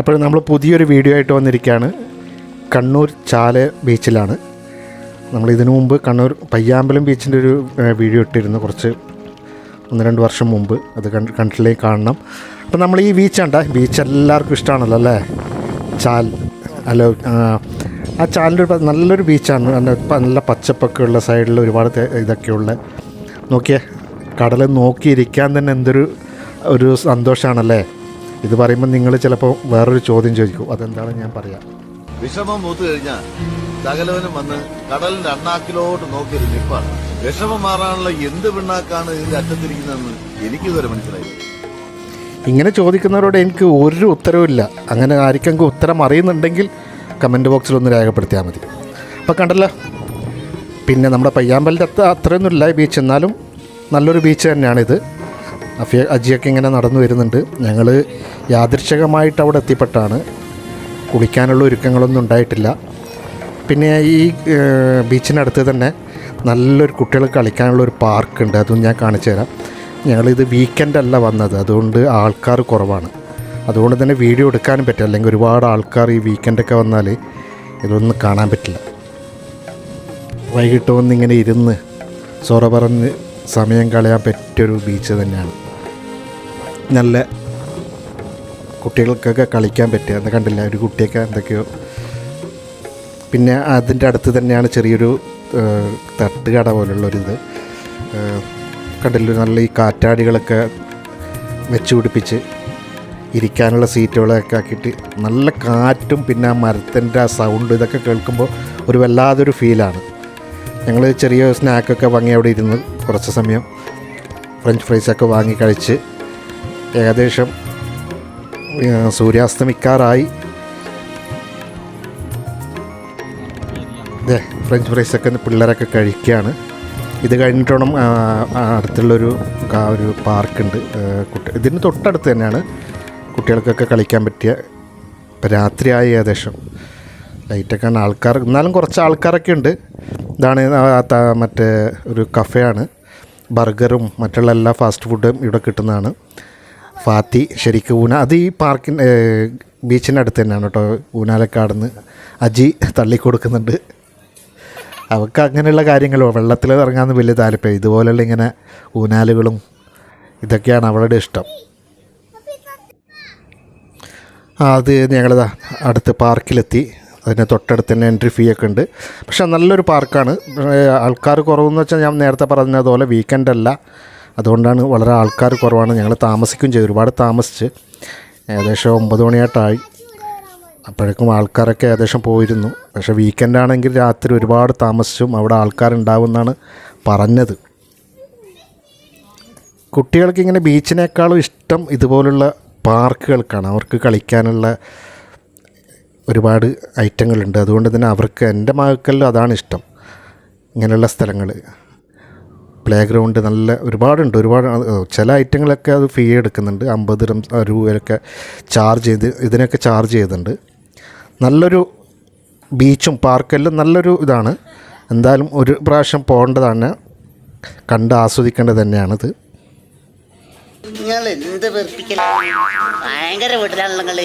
അപ്പോൾ നമ്മൾ പുതിയൊരു വീഡിയോ ആയിട്ട് വന്നിരിക്കുകയാണ്. കണ്ണൂർ ചാല ബീച്ചിലാണ്. നമ്മൾ ഇതിനു മുമ്പ് കണ്ണൂർ പയ്യാമ്പലം ബീച്ചിന്റെ ഒരു വീഡിയോ ഇട്ടിരുന്നു കുറച്ച് ഒന്ന് രണ്ട് വർഷം മുമ്പ്. അത് കണ്ട് കണ്ടിലേക്ക് കാണണം. അപ്പോൾ നമ്മൾ ഈ ബീച്ച് കണ്ട ബീച്ച് എല്ലാവർക്കും ഇഷ്ടമാണല്ലോ അല്ലേ? ചാൽ അല്ല ആ, ചാലിന്റെ ഒരു നല്ലൊരു ബീച്ചാണ്. നല്ല പച്ചപ്പൊക്കെ ഉള്ള സൈഡിൽ ഒരുപാട് ഇതൊക്കെ ഇതൊക്കെയുള്ള നോക്കിയേ കടൽ നോക്കിയിരിക്കാൻ തന്നെ എന്തൊരു ഒരു സന്തോഷമാണല്ലേ ഇത് പറയുമ്പോൾ നിങ്ങൾ ചിലപ്പോൾ വേറൊരു ചോദ്യം ചോദിക്കും. അതെന്താണ് ഞാൻ പറയാം? വിഷമം മൂത്തു കഴിഞ്ഞാൽ സകലവനും വന്ന് കടലിന്റെ അണ്ണാക്കിലോട്ട് നോക്കിയൊരു നിപ്പാണ്. വിഷമം മാറാനുള്ള എന്ത് പിണ്ണാക്കാണ് ഇതിന്റെ അറ്റത്തിരിക്കുന്നതെന്ന് എനിക്കിതുവരെ മനസ്സിലായി ഇങ്ങനെ ചോദിക്കുന്നവരോട് എനിക്ക് ഒരു ഉത്തരവില്ല അങ്ങനെ ആർക്കെങ്കിലും ഉത്തരം അറിയുന്നുണ്ടെങ്കിൽ കമന്റ് ബോക്സിൽ ഒന്ന് രേഖപ്പെടുത്തിയാൽ മതി. അപ്പോൾ കണ്ടല്ലോ? പിന്നെ നമ്മുടെ പയ്യാമ്പലിന്റെ അത്ര അത്രയൊന്നുമില്ല ബീച്ച് എന്നാലും നല്ലൊരു ബീച്ച് തന്നെയാണിത്. അഫിയ അജിയൊക്കെ ഇങ്ങനെ നടന്നു വരുന്നുണ്ട്. ഞങ്ങൾ യാദൃച്ഛികമായിട്ട് അവിടെ എത്തിപ്പെട്ടാണ്. കുളിക്കാനുള്ള ഒരുക്കങ്ങളൊന്നും ഉണ്ടായിട്ടില്ല. പിന്നെ ഈ ബീച്ചിനടുത്ത് തന്നെ നല്ലൊരു കുട്ടികൾക്ക് കളിക്കാനുള്ള ഒരു പാർക്കുണ്ട്. അതും ഞാൻ കാണിച്ചു തരാം. ഞങ്ങളിത് വീക്കെൻഡല്ല വന്നത്. അതുകൊണ്ട് ആൾക്കാർ കുറവാണ്. അതുകൊണ്ട് തന്നെ വീഡിയോ എടുക്കാനും പറ്റില്ല. അല്ലെങ്കിൽ ഒരുപാട് ആൾക്കാർ ഈ വീക്കെൻഡൊക്കെ വന്നാൽ ഇതൊന്നും കാണാൻ പറ്റില്ല. വൈകിട്ട് വന്നിങ്ങനെ ഇരുന്ന് സൊറ പറഞ്ഞ് സമയം കളയാൻ പറ്റിയൊരു ബീച്ച് തന്നെയാണ്. നല്ല കുട്ടികൾക്കൊക്കെ കളിക്കാൻ പറ്റുക. എന്ന് കണ്ടില്ല ഒരു കുട്ടിയൊക്കെ എന്തൊക്കെയോ. പിന്നെ അതിന്റെ അടുത്ത് തന്നെയാണ് ചെറിയൊരു തട്ടുകട പോലുള്ളൊരിത്. കണ്ടില്ല നല്ല ഈ കാറ്റാടികളൊക്കെ വെച്ച് പിടിപ്പിച്ച് ഇരിക്കാനുള്ള സീറ്റുകളൊക്കെ ആക്കിയിട്ട് നല്ല കാറ്റും പിന്നെ ആ മരത്തിന്റെ ആ സൗണ്ട് ഇതൊക്കെ കേൾക്കുമ്പോൾ ഒരു വല്ലാതൊരു ഫീലാണ്. ഞങ്ങൾ ചെറിയ സ്നാക്കൊക്കെ വാങ്ങി അവിടെ ഇരുന്ന് കുറച്ച് സമയം ഫ്രഞ്ച് ഫ്രൈസൊക്കെ വാങ്ങി കഴിച്ച് ഏകദേശം സൂര്യാസ്തമിക്കാറായി. അതെ ഫ്രഞ്ച് ഫ്രൈസൊക്കെ പിള്ളേരൊക്കെ കഴിക്കുകയാണ്. ഇത് കഴിഞ്ഞിട്ട് വേണം അടുത്തുള്ളൊരു ഒരു പാർക്കുണ്ട്. കുട്ടി ഇതിന് തൊട്ടടുത്ത് തന്നെയാണ് കുട്ടികൾക്കൊക്കെ കളിക്കാൻ പറ്റിയ ഇപ്പം രാത്രിയായി ഏകദേശം. ലൈറ്റൊക്കെ ആണ്. ആൾക്കാർ എന്നാലും കുറച്ച് ആൾക്കാരൊക്കെ ഉണ്ട്. ഇതാണ് മറ്റേ ഒരു കഫേയാണ്. ബർഗറും മറ്റുള്ള എല്ലാ ഫാസ്റ്റ് ഫുഡും ഇവിടെ കിട്ടുന്നതാണ്. ഫാത്തി ശരിക്കും ഊന. അത് ഈ പാർക്കിന് ബീച്ചിന്റെ അടുത്ത് തന്നെയാണ് കേട്ടോ ഊനാലക്കാടുന്ന്. അജി തള്ളിക്കൊടുക്കുന്നുണ്ട്. അവർക്ക് അങ്ങനെയുള്ള കാര്യങ്ങളോ വെള്ളത്തിൽ ഇറങ്ങാമെന്ന് വലിയ താല്പര്യം ഇതുപോലെയുള്ള ഇങ്ങനെ ഊനാലുകളും ഇതൊക്കെയാണ് അവളുടെ ഇഷ്ടം. അത് ഞങ്ങളിതാ അടുത്ത് പാർക്കിലെത്തി. അതിന് തൊട്ടടുത്ത് തന്നെ എൻട്രി ഫീ ഒക്കെ ഉണ്ട്. പക്ഷേ നല്ലൊരു പാർക്കാണ്. ആൾക്കാർ കുറവെന്ന് വെച്ചാൽ ഞാൻ നേരത്തെ പറഞ്ഞതുപോലെ വീക്കെൻഡ് അല്ല. അതുകൊണ്ടാണ് വളരെ ആൾക്കാർ കുറവാണ്. ഞങ്ങൾ താമസിക്കുകയും ചെയ്തു. ഒരുപാട് താമസിച്ച് ഏകദേശം ഒമ്പത് മണിയായിട്ടായി. അപ്പോഴേക്കും ആൾക്കാരൊക്കെ ഏകദേശം പോയിരുന്നു. പക്ഷേ വീക്കെൻഡ് ആണെങ്കിൽ രാത്രി ഒരുപാട് താമസിച്ചും അവിടെ ആൾക്കാരുണ്ടാവുമെന്നാണ് പറഞ്ഞത്. കുട്ടികൾക്ക് ഇങ്ങനെ ബീച്ചിനേക്കാളും ഇഷ്ടം ഇതുപോലുള്ള പാർക്കുകൾക്കാണ്. അവർക്ക് കളിക്കാനുള്ള ഒരുപാട് ഐറ്റങ്ങളുണ്ട്. അതുകൊണ്ട് തന്നെ അവർക്ക് എന്റെ മകൾക്കെല്ലാം അതാണ് ഇഷ്ടം. ഇങ്ങനെയുള്ള സ്ഥലങ്ങൾ പ്ലേ ഗ്രൗണ്ട് നല്ല ഒരുപാടുണ്ട്. ഒരുപാട് ചില ഐറ്റങ്ങളൊക്കെ അത് ഫീ എടുക്കുന്നുണ്ട്. അമ്പത് രൂപയൊക്കെ ചാർജ് ചെയ്ത് ഇതിനൊക്കെ ചാർജ് ചെയ്തിട്ടുണ്ട്. നല്ലൊരു ബീച്ചും പാർക്കെല്ലാം നല്ലൊരു ഇതാണ്. എന്തായാലും ഒരു പ്രാവശ്യം പോകേണ്ടതാണ്. കണ്ട് ആസ്വദിക്കേണ്ടത് തന്നെയാണിത്. നിങ്ങൾ എന്ത് വെറുപ്പിക്കല? ഭയങ്കര വീട്ടിലാണല്ലോ നിങ്ങൾ.